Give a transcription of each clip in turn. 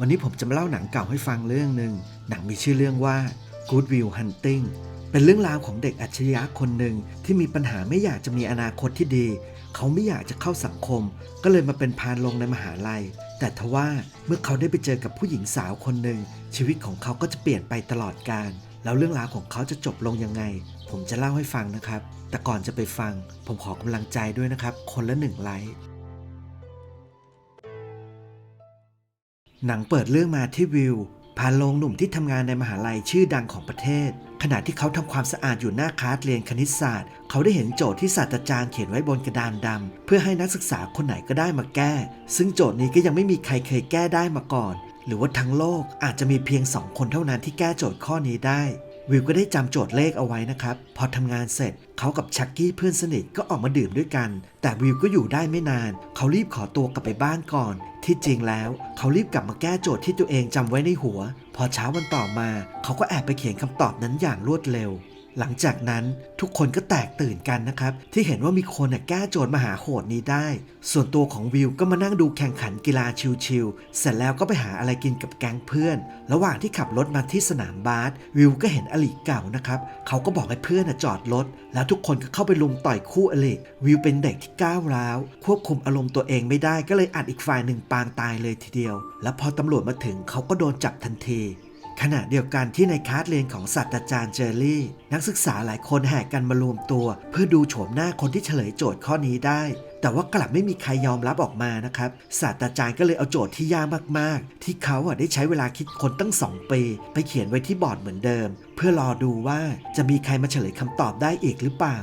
วันนี้ผมจะมาเล่าหนังเก่าให้ฟังเรื่องหนึ่งหนังมีชื่อเรื่องว่า Good Will Hunting เป็นเรื่องราวของเด็กอัจฉริยะคนหนึ่งที่มีปัญหาไม่อยากจะมีอนาคตที่ดี เขาไม่อยากจะเข้าสังคม ก็เลยมาเป็นพานลงในมหาลัย แต่ทว่าเมื่อเขาได้ไปเจอกับผู้หญิงสาวคนหนึ่งชีวิตของเขาก็จะเปลี่ยนไปตลอดกาลแล้วเรื่องราวของเขาจะจบลงยังไง ผมจะเล่าให้ฟังนะครับ แต่ก่อนจะไปฟัง ผมขอกำลังใจด้วยนะครับ คนละหนึ่งไลค์ หนังเปิดเรื่องมาที่วิวพานโรงหนุ่มที่ทำงานในมหาลัยชื่อดังของประเทศ ขณะที่เขาทำความสะอาดอยู่หน้าคลาสเรียนคณิตศาสตร์ เขาได้เห็นโจทย์ที่ศาสตราจารย์เขียนไว้บนกระดานดำเพื่อให้นักศึกษาคนไหนก็ได้มาแก้ ซึ่งโจทย์นี้ก็ยังไม่มีใครเคยแก้ได้มาก่อน หรือว่าทั้งโลกอาจจะมีเพียงสองคนเท่านั้นที่แก้โจทย์ข้อนี้ได้ วิวก็ได้จำโจทย์เลขเอาไว้นะครับ พอทำงานเสร็จเขากับชักกี้เพื่อนสนิทก็ออกมาดื่มด้วยกัน แต่วิวก็อยู่ได้ไม่นาน เขารีบขอตัวกลับไปบ้านก่อน ที่จริงแล้ว เขารีบกลับมาแก้โจทย์ที่ตัวเองจำไว้ในหัว พอเช้าวันต่อมา เขาก็แอบไปเขียนคำตอบนั้นอย่างรวดเร็ว หลังจากนั้นทุกคนก็แตกตื่นกันนะครับ ที่เห็นว่ามีคนแก้โจทย์มหาโหดนี้ได้ ส่วนตัวของวิวก็มานั่งดูแข่งขันกีฬาชิวๆเสร็จแล้วก็ไปหาอะไรกินกับแก๊งเพื่อน ระหว่างที่ขับรถมาที่สนามบาสวิวก็เห็นอลิเก่านะครับเขาก็บอกให้เพื่อนจอดรถแล้วทุกคนก็เข้าไปลุมต่อยคู่อลิวิวเป็นเด็กที่ก้าวร้าว ควบคุมอารมณ์ตัวเองไม่ได้ก็เลยอัดอีกฝ่ายหนึ่งปางตายเลยทีเดียว แล้วพอตำรวจมาถึงเขาก็โดนจับทันที ขณะเดียวกันที่ในคาสเรียนของศาสตราจารย์เจอรี่ นักศึกษาหลายคนแห่กันมารวมตัว เพื่อดูโฉมหน้าคนที่เฉลยโจทย์ข้อนี้ได้ แต่ว่ากลับไม่มีใครยอมรับออกมานะครับศาสตราจารย์ก็เลยเอาโจทย์ที่ยากมากๆ ที่เขาอะได้ใช้เวลาคิดคนตั้งสองปีไปเขียนไว้ที่บอร์ดเหมือนเดิม เพื่อรอดูว่าจะมีใครมาเฉลยคำตอบได้อีกหรือเปล่า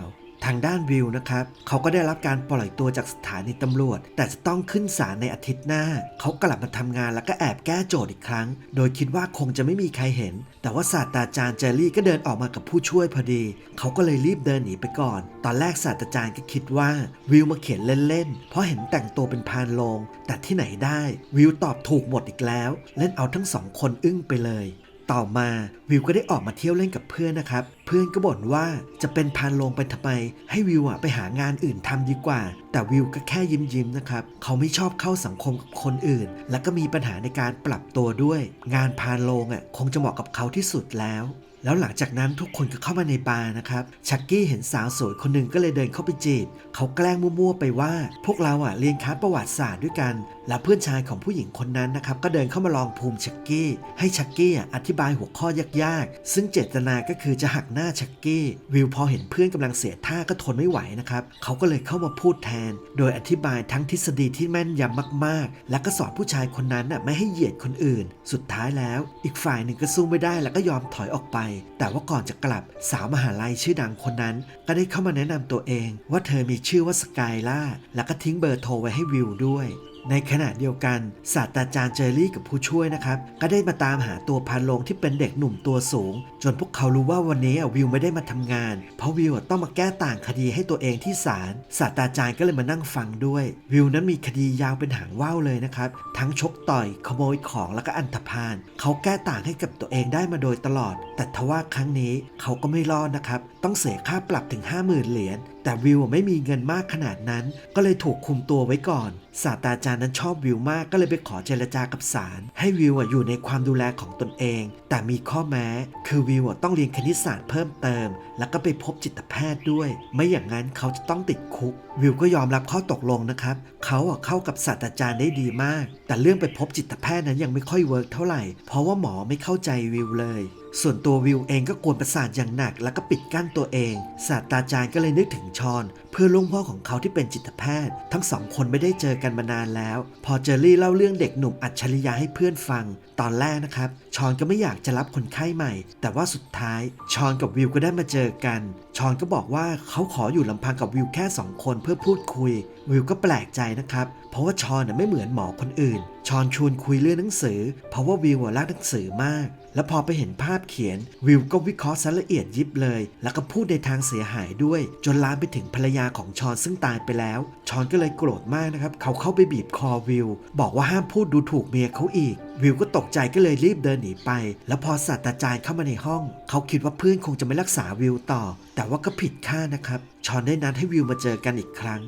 ทางด้านวิวนะครับ เขาก็ได้รับการปล่อยตัวจากสถานีตำรวจ แต่จะต้องขึ้นศาลในอาทิตย์หน้า เขากลับมาทำงานแล้วก็แอบแก้โจทย์อีกครั้ง โดยคิดว่าคงจะไม่มีใครเห็น แต่ว่าศาสตราจารย์เจอรี่ก็เดินออกมากับผู้ช่วยพอดี เขาก็เลยรีบเดินหนีไปก่อน ตอนแรกศาสตราจารย์ก็คิดว่าวิวมาเขียนเล่นๆ เพราะเห็นแต่งตัวเป็นพานโลง แต่ที่ไหนได้วิวตอบถูกหมดอีกแล้ว เล่นเอาทั้งสองคนอึ้งไปเลย ต่อมาวิวก็ได้ออกมาเที่ยวเล่นกับเพื่อนนะครับ เพื่อนก็บ่นว่าจะเป็นพานโลงไปทำไม ให้วิวอะไปหางานอื่นทำดีกว่า แต่วิวก็แค่ยิ้มยิ้มนะครับ เขาไม่ชอบเข้าสังคมกับคนอื่น และก็มีปัญหาในการปรับตัวด้วย งานพานโลงอะคงจะเหมาะกับเขาที่สุดแล้ว แล้วหลังจากนั้นทุกคนก็เข้ามาในบาร์นะครับ ชักกี้เห็นสาวสวยคนหนึ่งก็เลยเดินเข้าไปจีบ เขาแกล้งมั่วๆไปว่า พวกเราอะเรียนคลาประวัติศาสตร์ด้วยกัน แล้วเพื่อนชายของผู้หญิงคนนั้นนะครับ ก็เดินเข้ามาลองภูมิชักกี้ ให้ชักกี้อะอธิบายหัวข้อยากๆ ซึ่งเจตนาก็คือจะหักหน้าชักกี้ วิวพอเห็นเพื่อนกำลังเสียท่าก็ทนไม่ไหวนะครับ เขาก็เลยเข้ามาพูดแทน โดยอธิบายทั้งทฤษฎีที่แม่นยำมากๆ และก็สอนผู้ชายคนนั้นน่ะไม่ให้เหยียดคนอื่น สุดท้ายแล้ว อีกฝ่ายหนึ่งก็สู้ไม่ได้แล้วก็ยอมถอยออกไปแต่ว่าก่อนจะกลับสาวมหาลัยชื่อดังคนนั้น ก็ได้เข้ามาแนะนำตัวเอง ว่าเธอมีชื่อว่าสกายล่า แล้วก็ทิ้งเบอร์โทรไว้ให้วิวด้วย ในขณะเดียวกันศาสตราจารย์เจอรี่กับผู้ช่วยนะครับ ก็ได้มาตามหาตัวพันโลงที่เป็นเด็กหนุ่มตัวสูง จนพวกเขารู้ว่าวันนี้วิวไม่ได้มาทำงาน เพราะวิวต้องมาแก้ต่างคดีให้ตัวเองที่ศาลศาสตราจารย์ก็เลยมานั่งฟังด้วย วิวนั้นมีคดียาวเป็นหางว่าวเลยนะครับ ทั้งชกต่อยขโมยของแล้วก็อันธพาลเขาแก้ต่างให้กับตัวเองได้มาโดยตลอด แต่ทว่าครั้งนี้เขาก็ไม่รอดนะครับ ต้องเสียค่าปรับถึง 50,000 เหรียญ แต่วิวไม่มีเงินมากขนาดนั้น ก็เลยถูกคุมตัวไว้ก่อนศาสตราจารย์นั้นชอบวิวมากก็เลยไปขอเจรจากับศาลให้วิวอยู่ในความดูแลของตนเอง แต่มีข้อแม้ คือวิวต้องเรียนคณิตศาสตร์เพิ่มเติม แล้วก็ไปพบจิตแพทย์ด้วย ไม่อย่างนั้นเขาจะต้องติดคุก วิวก็ยอมรับข้อตกลงนะครับเขาเข้ากับศาสตราจารย์ได้ดีมาก แต่เรื่องไปพบจิตแพทย์นั้นยังไม่ค่อยเวิร์กเท่าไหร่เพราะว่าหมอไม่เข้าใจวิวเลย ส่วนตัววิวเองก็กวนประสาทอย่างหนัก แล้วก็ปิดกั้นตัวเอง ศาสตราจารย์ก็เลยนึกถึงชอน เพื่อลุงพ่อของเขาที่เป็นจิตแพทย์ ทั้งสองคนไม่ได้เจอกันมานานแล้ว พอเจอรี่เล่าเรื่องเด็กหนุ่มอัจฉริยะให้เพื่อนฟัง ตอนแรกนะครับ ชอนก็ไม่อยากจะรับคนไข้ใหม่ แต่ว่าสุดท้าย ชอนกับวิวก็ได้มาเจอกัน ชอนก็บอกว่าเขาขออยู่ลำพังกับวิวแค่สองคนเพื่อพูดคุย วิวก็แปลกใจนะครับเพราะว่าชอนน่ะไม่เหมือนหมอคนอื่น ชอนชวนคุยเรื่องหนังสือ เพราะว่าวิวรักหนังสือมาก แล้วพอไปเห็นภาพเขียน วิวก็วิเคราะห์ซะละเอียดยิบเลย แล้วก็พูดในทางเสียหายด้วย จนลามไปถึงภรรยาของชอนซึ่งตายไปแล้ว ชอนก็เลยโกรธมากนะครับ เขาเข้าไปบีบคอวิว บอกว่าห้ามพูดดูถูกเมียเขาอีก วิวก็ตกใจก็เลยรีบเดินหนีไป แล้วพอศาสตราจารย์เข้ามาในห้อง เขาคิดว่าเพื่อนคงจะไม่รักษาวิวต่อ แต่ว่าก็ผิดคาดนะครับ ชอนได้นัดให้วิวมาเจอกันอีกครั้ง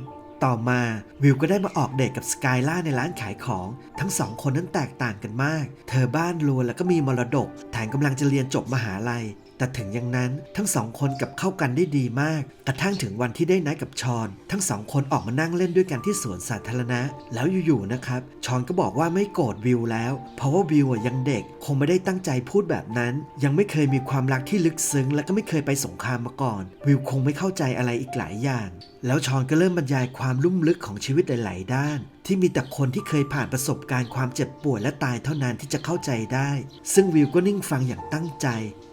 ต่อมาวิวก็ได้มาออกเดทกับสกายล่าในร้านขายของ ทั้งสองคนนั้นแตกต่างกันมาก เธอบ้านรวยแล้วก็มีมรดกแถมกำลังจะเรียนจบมหาลัย แต่ถึงอย่างนั้นทั้งสองคนกับเข้ากันได้ดีมาก กระทั่งถึงวันที่ได้นัดกับชอน ทั้งสองคนออกมานั่งเล่นด้วยกันที่สวนสาธารณะ แล้วอยู่ๆนะครับ ชอนก็บอกว่าไม่โกรธวิวแล้ว เพราะว่าวิวยังเด็กคงไม่ได้ตั้งใจพูดแบบนั้น ยังไม่เคยมีความรักที่ลึกซึ้ง และก็ไม่เคยไปสงครามมาก่อน วิวคงไม่เข้าใจอะไรอีกหลายอย่างแล้วชอนก็เริ่มบรรยายความลุ่มลึกของชีวิตหลาย ๆ ด้าน ที่มีแต่คนที่เคยผ่านประสบการณ์ความเจ็บปวดและตายเท่านั้นที่จะเข้าใจได้ ซึ่งวิวก็นิ่งฟังอย่างตั้งใจ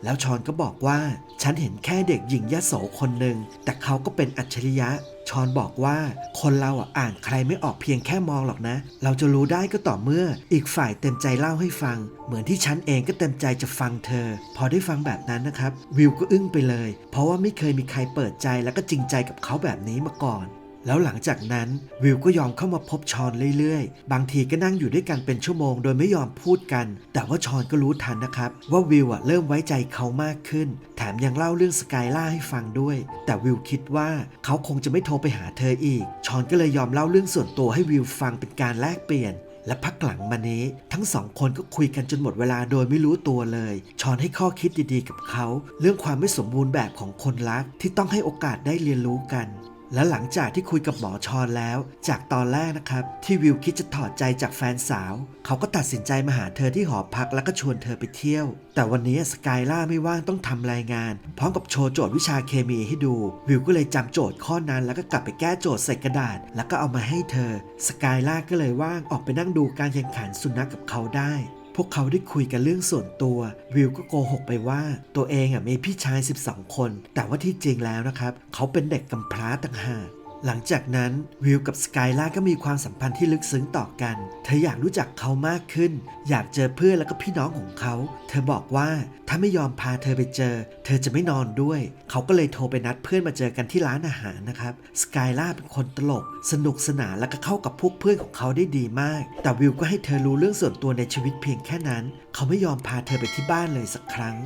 แล้วชอนก็บอกว่า ฉันเห็นแค่เด็กหญิงยะโสคนหนึ่งแต่เขาก็เป็นอัจฉริยะ ชอนบอกว่าคนเราอ่านใครไม่ออกเพียงแค่มองหรอกนะ เราจะรู้ได้ก็ต่อเมื่ออีกฝ่ายเต็มใจเล่าให้ฟัง เหมือนที่ฉันเองก็เต็มใจจะฟังเธอ พอได้ฟังแบบนั้นนะครับ วิวก็อึ้งไปเลย เพราะว่าไม่เคยมีใครเปิดใจแล้วก็จริงใจกับเขาแบบนี้มาก่อน แล้วหลังจากนั้นวิวก็ยอมเข้ามาพบชอนเรื่อยๆ บางทีก็นั่งอยู่ด้วยกันเป็นชั่วโมงโดยไม่ยอมพูดกัน แต่ว่าชอนก็รู้ทันนะครับ ว่าวิวอะเริ่มไว้ใจเขามากขึ้น แถมยังเล่าเรื่องสกายล่าให้ฟังด้วย แต่วิวคิดว่าเขาคงจะไม่โทรไปหาเธออีก ชอนก็เลยยอมเล่าเรื่องส่วนตัวให้วิวฟังเป็นการแลกเปลี่ยนและพักหลังมานี้ ทั้งสองคนก็คุยกันจนหมดเวลาโดยไม่รู้ตัวเลย ชอนให้ข้อคิดดีๆกับเขา เรื่องความไม่สมบูรณ์แบบของคนรักที่ต้องให้โอกาสได้เรียนรู้กัน และหลังจากที่คุยกับหมอชอนแล้ว จากตอนแรกนะครับที่วิวคิดจะถอดใจจากแฟนสาว เขาก็ตัดสินใจมาหาเธอที่หอพักแล้วก็ชวนเธอไปเที่ยว แต่วันนี้สกายล่าไม่ว่างต้องทำรายงาน พร้อมกับโชว์โจทย์วิชาเคมีให้ดู วิวก็เลยจำโจทย์ข้อนั้น แล้วก็กลับไปแก้โจทย์ใส่กระดาษ แล้วก็เอามาให้เธอ สกายล่าก็เลยว่างออกไปนั่งดูการแข่งขันสุนัขกกับเขาได้ พวกเขาได้คุยกันเรื่องส่วนตัว วิวก็โกหกไปว่า ตัวเองอะมีพี่ชาย 12 คน แต่ว่าที่จริงแล้วนะครับ เขาเป็นเด็กกำพร้าต่างหาก หลังจากนั้นวิวกับสกายล่าก็มีความสัมพันธ์ที่ลึกซึ้งต่อกัน เธออยากรู้จักเขามากขึ้น อยากเจอเพื่อนแล้วก็พี่น้องของเขา เธอบอกว่าถ้าไม่ยอมพาเธอไปเจอ เธอจะไม่นอนด้วย เขาก็เลยโทรไปนัดเพื่อนมาเจอกันที่ร้านอาหารนะครับสกายล่าเป็นคนตลก สนุกสนานแล้วก็เข้ากับพวกเพื่อนของเขาได้ดีมาก แต่วิวก็ให้เธอรู้เรื่องส่วนตัวในชีวิตเพียงแค่นั้น เขาไม่ยอมพาเธอไปที่บ้านเลยสักครั้ง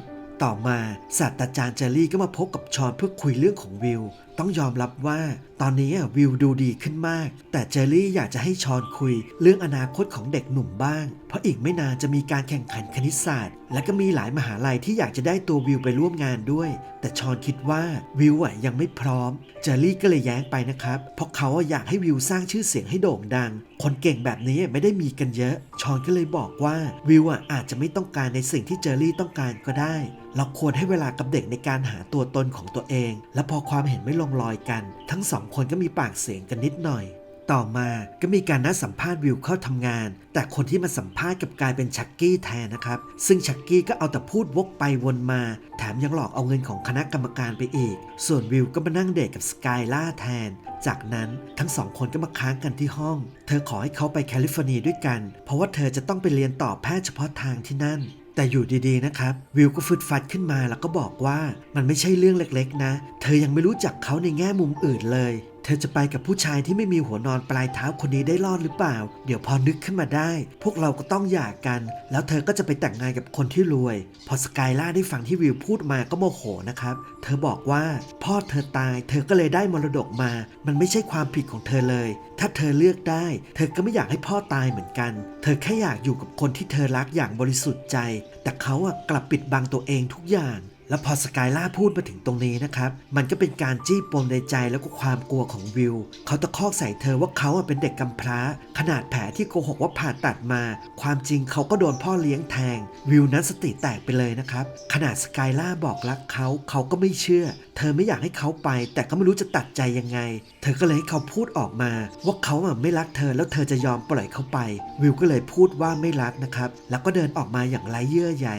ต่อมาศาสตราจารย์เจอรี่ก็มาพบกับชอนเพื่อคุยเรื่องของวิว ต้องยอมรับว่า ตอนนี้วิวดูดีขึ้นมาก แต่เจอรี่อยากจะให้ชอนคุย เรื่องอนาคตของเด็กหนุ่มบ้าง เพราะอีกไม่นานจะมีการแข่งขันคณิตศาสตร์ และก็มีหลายมหาลัยที่อยากจะได้ตัววิวไปร่วมงานด้วย แต่ชอนคิดว่าวิวอะยังไม่พร้อม เจอรี่ก็เลยแย้งไปนะครับ เพราะเขาอะอยากให้วิวสร้างชื่อเสียงให้โด่งดัง คนเก่งแบบนี้ไม่ได้มีกันเยอะ ชอนก็เลยบอกว่าวิวอะอาจจะไม่ต้องการในสิ่งที่เจอรี่ต้องการก็ได้ เราควรให้เวลากับเด็กในการหาตัวตนของตัวเอง และพอความเห็นไม่ลงรอยกัน ทั้งสองคนก็มีปากเสียงกันนิดหน่อย ต่อมาก็มีการนัดสัมภาษณ์วิวเข้าทำงาน แต่คนที่มาสัมภาษณ์กับกลายเป็นชักกี้แทนนะครับ ซึ่งชักกี้ก็เอาแต่พูดวกไปวนมา แถมยังหลอกเอาเงินของคณะกรรมการไปอีก ส่วนวิวก็มานั่งเดทกับสกายล่าแทน จากนั้นทั้งสองคนก็มาค้างกันที่ห้อง เธอขอให้เขาไปแคลิฟอร์เนียด้วยกัน เพราะว่าเธอจะต้องไปเรียนต่อแพทย์เฉพาะทางที่นั่น แต่อยู่ดีๆนะครับ วิวก็ฟึดฟัดขึ้นมาแล้วก็บอกว่ามันไม่ใช่เรื่องเล็กๆ นะ เธอยังไม่รู้จักเขาในแง่มุมอื่นเลย ธอจะไปกับผู้ชายที่ไม่มีหัวนอนปลายเท้าคนนี้ได้รอดหรือเปล่า เดี๋ยวพอนึกขึ้นมาได้ พวกเราก็ต้องหย่ากัน แล้วเธอก็จะไปแต่งงานกับคนที่รวย พอสกายล่าได้ฟังที่วิวพูดมาก็โมโหนะครับ เธอบอกว่าพ่อเธอตาย เธอก็เลยได้มรดกมา มันไม่ใช่ความผิดของเธอเลย ถ้าเธอเลือกได้ เธอก็ไม่อยากให้พ่อตายเหมือนกัน เธอแค่อยากอยู่กับคนที่เธอรักอย่างบริสุทธิ์ใจ แต่เขาอะกลับปิดบังตัวเองทุกอย่าง แล้วพอสกายล่าพูดมาถึงตรงนี้นะครับ มันก็เป็นการจี้ปมในใจแล้วก็ความกลัวของวิว เขาตะคอกใส่เธอว่าเขาเป็นเด็กกำพร้า ขนาดแผลที่โกหกว่าผ่าตัดมา ความจริงเขาก็โดนพ่อเลี้ยงแทง วิวนั้นสติแตกไปเลยนะครับ ขนาดสกายล่าบอกรักเขาเขาก็ไม่เชื่อ เธอไม่อยากให้เขาไป แต่ก็ไม่รู้จะตัดใจยังไง เธอก็เลยให้เขาพูดออกมา ว่าเขาไม่รักเธอแล้วเธอจะยอมปล่อยเขาไป วิวก็เลยพูดว่าไม่รักนะครับ แล้วก็เดินออกมาอย่างไร้เยื่อใย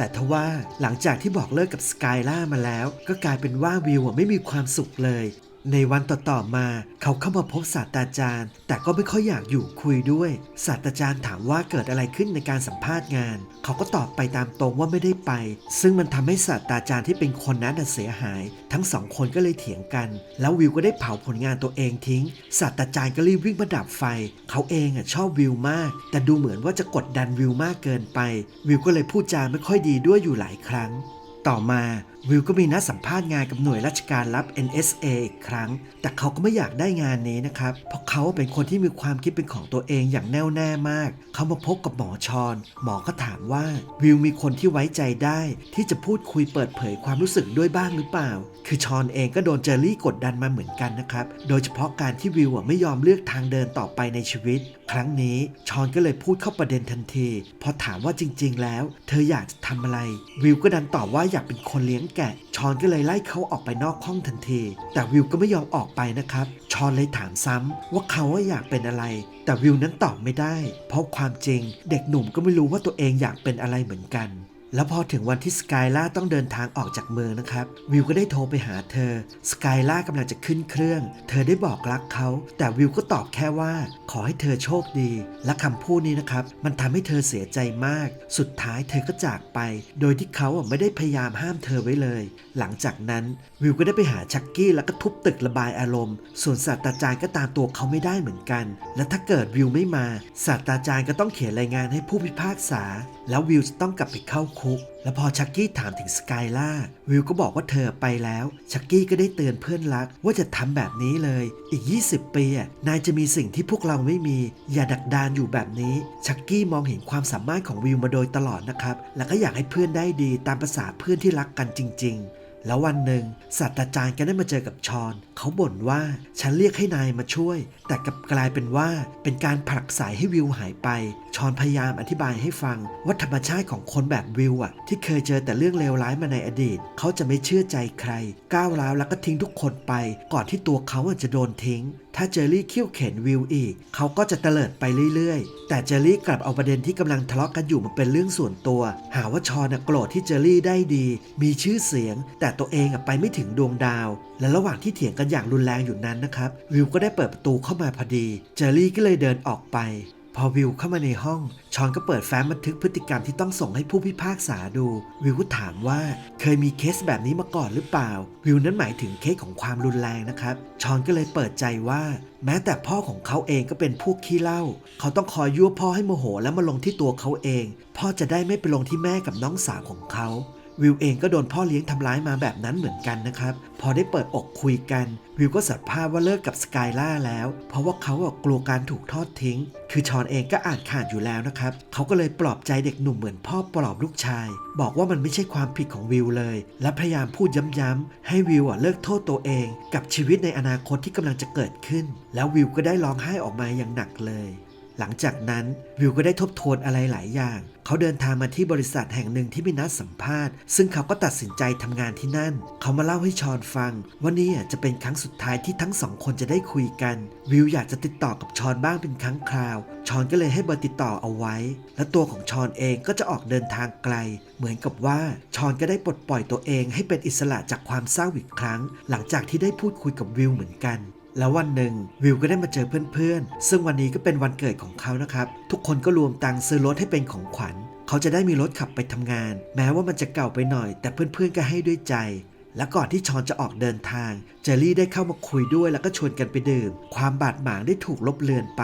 แต่ทว่าหลังจากที่บอกเลิกกับสกายล่ามาแล้ว ก็กลายเป็นว่าวิวไม่มีความสุขเลย ในวันต่อๆมาเขาเข้ามาพบศาสตราจารย์ แต่ก็ไม่ค่อยอยากอยู่คุยด้วย ศาสตราจารย์ถามว่าเกิดอะไรขึ้นในการสัมภาษณ์งาน เขาก็ตอบไปตามตรงว่าไม่ได้ไป ซึ่งมันทำให้ศาสตราจารย์ที่เป็นคนนั้นเสียหาย ทั้งสองคนก็เลยเถียงกัน แล้ววิวก็ได้เผาผลงานตัวเองทิ้ง ศาสตราจารย์ก็รีบวิ่งมาดับไฟ เขาเองอะชอบวิวมาก แต่ดูเหมือนว่าจะกดดันวิวมากเกินไป วิวก็เลยพูดจาไม่ค่อยดีด้วยอยู่หลายครั้ง ต่อมาวิวก็มีนัดสัมภาษณ์งานกับหน่วยราชการรับ NSA อีกครั้ง แต่เขาก็ไม่อยากได้งานนี้นะครับ เพราะเขาเป็นคนที่มีความคิดเป็นของตัวเองอย่างแน่วแน่มาก เขามาพบกับหมอชอน หมอก็ถามว่าวิวมีคนที่ไว้ใจได้ ที่จะพูดคุยเปิดเผยความรู้สึกด้วยบ้างหรือเปล่า คือชอนเองก็โดนเจอรี่กดดันมาเหมือนกันนะครับ โดยเฉพาะการที่วิวอะไม่ยอมเลือกทางเดินต่อไปในชีวิต ครั้งนี้ชอนก็เลยพูดเข้าประเด็นทันที พอถามว่าจริง ๆ แล้ว เธออยากจะทำอะไร วิวก็ดันตอบว่าอยากเป็นคนเลี้ยงแกะ ชอนก็เลยไล่เขาออกไปนอกห้องทันที แต่วิวก็ไม่ยอมออกไปนะครับ ชอนเลยถามซ้ำว่าเขาว่าอยากเป็นอะไร แต่วิวนั้นตอบไม่ได้ เพราะความจริง เด็กหนุ่มก็ไม่รู้ว่าตัวเองอยากเป็นอะไรเหมือนกัน แล้วพอถึงวันที่สกายล่าต้องเดินทางออกจากเมืองนะครับ วิวก็ได้โทรไปหาเธอ สกายล่ากำลังจะขึ้นเครื่อง เธอได้บอกรักเขา แต่วิวก็ตอบแค่ว่า ขอให้เธอโชคดี และคำพูดนี้นะครับ มันทำให้เธอเสียใจมาก สุดท้ายเธอก็จากไป โดยที่เขาไม่ได้พยายามห้ามเธอไว้เลย หลังจากนั้นวิวก็ได้ไปหาชักกี้แล้วก็ทุบตึกระบายอารมณ์ ส่วนศาสตราจารย์ก็ตามตัวเขาไม่ได้เหมือนกัน และถ้าเกิดวิวไม่มาศาสตราจารย์ก็ต้องเขียนรายงานให้ผู้พิพากษา แล้ววิวจะต้องกลับไปเข้าคุก แล้วพอชักกี้ถามถึงสกายล่าวิวก็บอกว่าเธอไปแล้ว ชักกี้ก็ได้เตือนเพื่อนรักว่าจะทำแบบนี้เลย อีก 20 ปีนายจะมีสิ่งที่พวกเราไม่มี อย่าดักดานอยู่แบบนี้ ชักกี้มองเห็นความสามารถของวิวมาโดยตลอดนะครับ แล้วก็อยากให้เพื่อนได้ดีตามภาษาเพื่อนที่รักกันจริง ๆแล้ววันหนึ่งศาสตราจารย์ก็ได้มาเจอกับชอน เขาบ่นว่าฉันเรียกให้นายมาช่วย แต่กลับกลายเป็นว่าเป็นการผลักสายให้วิวหายไปชอนพยายามอธิบายให้ฟังว่าธรรมชาติของคนแบบวิวอะที่เคยเจอแต่เรื่องเลวร้ายมาในอดีต เขาจะไม่เชื่อใจใคร ก้าวร้าวแล้วก็ทิ้งทุกคนไป ก่อนที่ตัวเขาอะจะโดนทิ้ง ถ้าเจอรี่เขี้ยวเข็นวิวอีก เขาก็จะเตลิดไปเรื่อยๆ แต่เจอรี่กลับเอาประเด็นที่กำลังทะเลาะกันอยู่มาเป็นเรื่องส่วนตัว หาว่าชอนน่ะโกรธที่เจอรี่ได้ดี มีชื่อเสียง แต่ตัวเองอะไปไม่ถึงดวงดาว และระหว่างที่เถียงกันอย่างรุนแรงอยู่นั้นนะครับวิวก็ได้เปิดประตูเข้ามาพอดี เจอรี่ก็เลยเดินออกไป พอวิวเข้ามาในห้อง ชอนก็เปิดแฟ้มบันทึกพฤติกรรมที่ต้องส่งให้ผู้พิพากษาดู วิวก็ถามว่าเคยมีเคสแบบนี้มาก่อนหรือเปล่า วิวนั้นหมายถึงเคสของความรุนแรงนะครับ ชอนก็เลยเปิดใจว่า แม้แต่พ่อของเขาเองก็เป็นพวกขี้เหล้าเขาต้องคอยยั่วพ่อให้โมโหแล้วมาลงที่ตัวเขาเอง พ่อจะได้ไม่ไปลงที่แม่กับน้องสาวของเขา วิวเองก็โดนพ่อเลี้ยงทำร้ายมาแบบนั้นเหมือนกันนะครับ พอได้เปิดอกคุยกัน วิวก็สารภาพว่าเลิกกับสกายล่าแล้ว เพราะว่าเขาอะกลัวการถูกทอดทิ้ง คือชอนเองก็อ่านขาดอยู่แล้วนะครับ เขาก็เลยปลอบใจเด็กหนุ่มเหมือนพ่อปลอบลูกชาย บอกว่ามันไม่ใช่ความผิดของวิวเลย และพยายามพูดย้ำๆให้วิวอะเลิกโทษตัวเอง กับชีวิตในอนาคตที่กำลังจะเกิดขึ้น แล้ววิวก็ได้ร้องไห้ออกมาอย่างหนักเลย หลังจากนั้นวิวก็ได้ทบทวนอะไรหลายอย่าง เขาเดินทางมาที่บริษัทแห่งหนึ่งที่มีนัดสัมภาษณ์ ซึ่งเขาก็ตัดสินใจทำงานที่นั่น เขามาเล่าให้ชอนฟัง ว่านี่จะเป็นครั้งสุดท้ายที่ทั้งสองคนจะได้คุยกัน วิวอยากจะติดต่อกับชอนบ้างเป็นครั้งคราว ชอนก็เลยให้เบอร์ติดต่อเอาไว้ และตัวของชอนเองก็จะออกเดินทางไกล เหมือนกับว่าชอนก็ได้ปลดปล่อยตัวเองให้เป็นอิสระจากความเศร้าอีกครั้ง หลังจากที่ได้พูดคุยกับวิวเหมือนกัน แล้ววันหนึ่งวิวก็ได้มาเจอเพื่อนๆ ซึ่งวันนี้ก็เป็นวันเกิดของเขานะครับ ทุกคนก็รวมตังค์ซื้อรถให้เป็นของขวัญ เขาจะได้มีรถขับไปทำงาน แม้ว่ามันจะเก่าไปหน่อย แต่เพื่อนๆก็ให้ด้วยใจ และก่อนที่ชอนจะออกเดินทาง เจอรี่ได้เข้ามาคุยด้วยแล้วก็ชวนกันไปดื่ม ความบาดหมางได้ถูกลบเลือนไป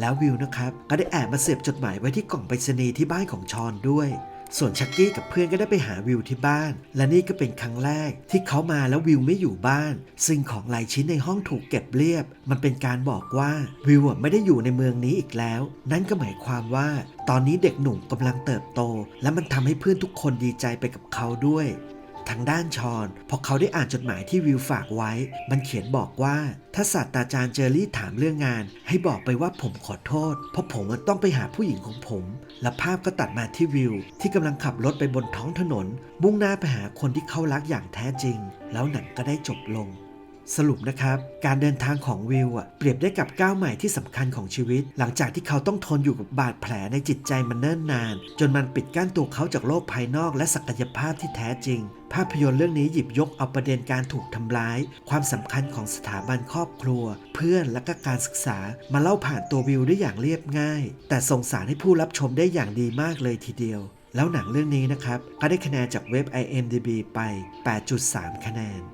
แล้ววิวนะครับ ก็ได้แอบมาเสียบจดหมายไว้ที่กล่องไปรษณีย์ที่บ้านของชอนด้วย ส่วนชักกี้กับเพื่อนก็ได้ไปหาวิวที่บ้าน และนี่ก็เป็นครั้งแรกที่เขามาแล้ววิวไม่อยู่บ้าน สิ่งของหลายชิ้นในห้องถูกเก็บเรียบ มันเป็นการบอกว่าวิวไม่ได้อยู่ในเมืองนี้อีกแล้ว นั่นก็หมายความว่า ตอนนี้เด็กหนุ่มกำลังเติบโต และมันทำให้เพื่อนทุกคนดีใจไปกับเขาด้วย ทางด้านชอนพอเขาได้อ่านจดหมายที่วิวฝากไว้ มันเขียนบอกว่า ถ้าศาสตราจารย์เจอรี่ถามเรื่องงาน ให้บอกไปว่าผมขอโทษ เพราะผมต้องไปหาผู้หญิงของผม และภาพก็ตัดมาที่วิว ที่กำลังขับรถไปบนท้องถนน มุ่งหน้าไปหาคนที่เขารักอย่างแท้จริง แล้วหนังก็ได้จบลง สรุปนะครับ การเดินทางของวิวอะเปรียบได้กับก้าวใหม่ที่สำคัญของชีวิต หลังจากที่เขาต้องทนอยู่กับบาดแผลในจิตใจมันเนิ่นนาน จนมันปิดกั้นตัวเขาจากโลกภายนอกและศักยภาพที่แท้จริง ภาพยนตร์เรื่องนี้หยิบยกเอาประเด็นการถูกทำร้าย ความสำคัญของสถาบันครอบครัว เพื่อนและก็การศึกษามาเล่าผ่านตัววิวได้อย่างเรียบง่าย แต่ส่งสารให้ผู้รับชมได้อย่างดีมากเลยทีเดียวแล้วหนังเรื่องนี้นะครับก็ได้คะแนนจากเว็บ IMDb ไป 8.3 คะแนน